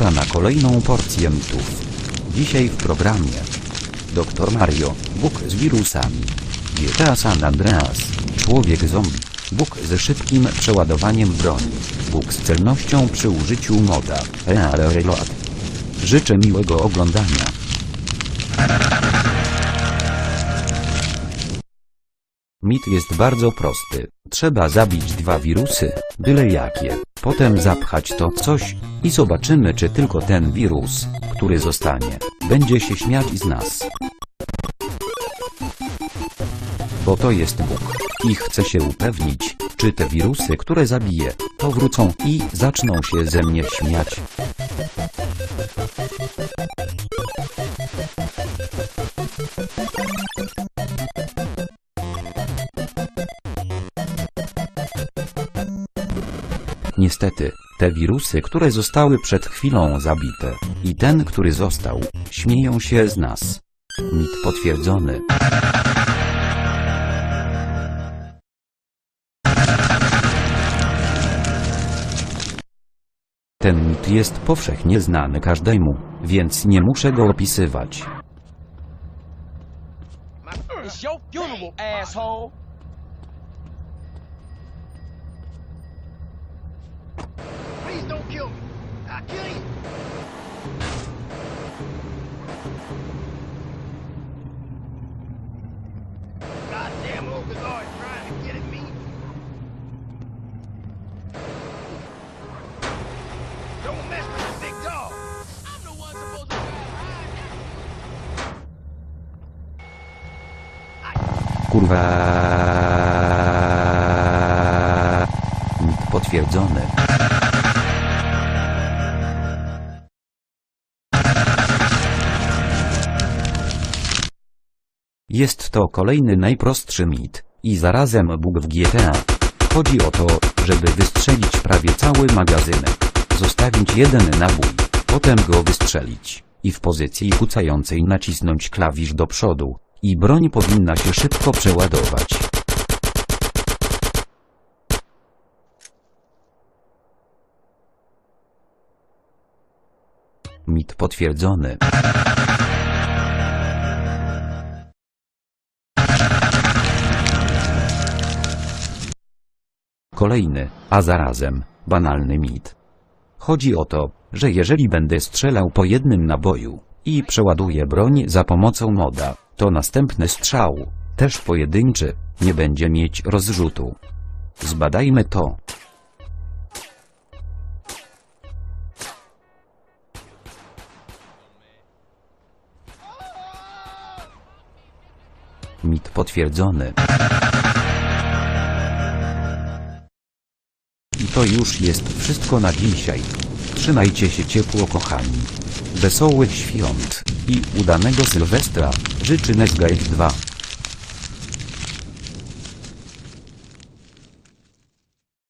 Pora na kolejną porcję mitów. Dzisiaj w programie Dr Mario, Bóg z wirusami. GTA San Andreas, człowiek zombie. Bóg ze szybkim przeładowaniem broni. Bóg z celnością przy użyciu moda. Real Reload. Życzę miłego oglądania. Mit jest bardzo prosty. Trzeba zabić dwa wirusy, byle jakie. Potem zapchać to coś i zobaczymy czy tylko ten wirus, który zostanie, będzie się śmiać z nas. Bo to jest Bóg. I chcę się upewnić, czy te wirusy, które zabiję, powrócą i zaczną się ze mnie śmiać. Niestety, te wirusy, które zostały przed chwilą zabite, i ten, który został, śmieją się z nas. Mit potwierdzony. Ten mit jest powszechnie znany każdemu, więc nie muszę go opisywać. It's your funeral, asshole. Kurwa. Mit Jest to kolejny najprostszy mit i zarazem bóg w GTA. Chodzi o to, żeby wystrzelić prawie cały magazynek, zostawić jeden nabój, potem go wystrzelić i w pozycji kucającej nacisnąć klawisz do przodu i broń powinna się szybko przeładować. Mit potwierdzony. Kolejny, a zarazem, banalny mit. Chodzi o to, że jeżeli będę strzelał po jednym naboju i przeładuję broń za pomocą moda, to następny strzał, też pojedynczy, nie będzie mieć rozrzutu. Zbadajmy to. Mit potwierdzony. To już jest wszystko na dzisiaj. Trzymajcie się ciepło kochani. Wesołych świąt i udanego Sylwestra życzy Nesgate 2.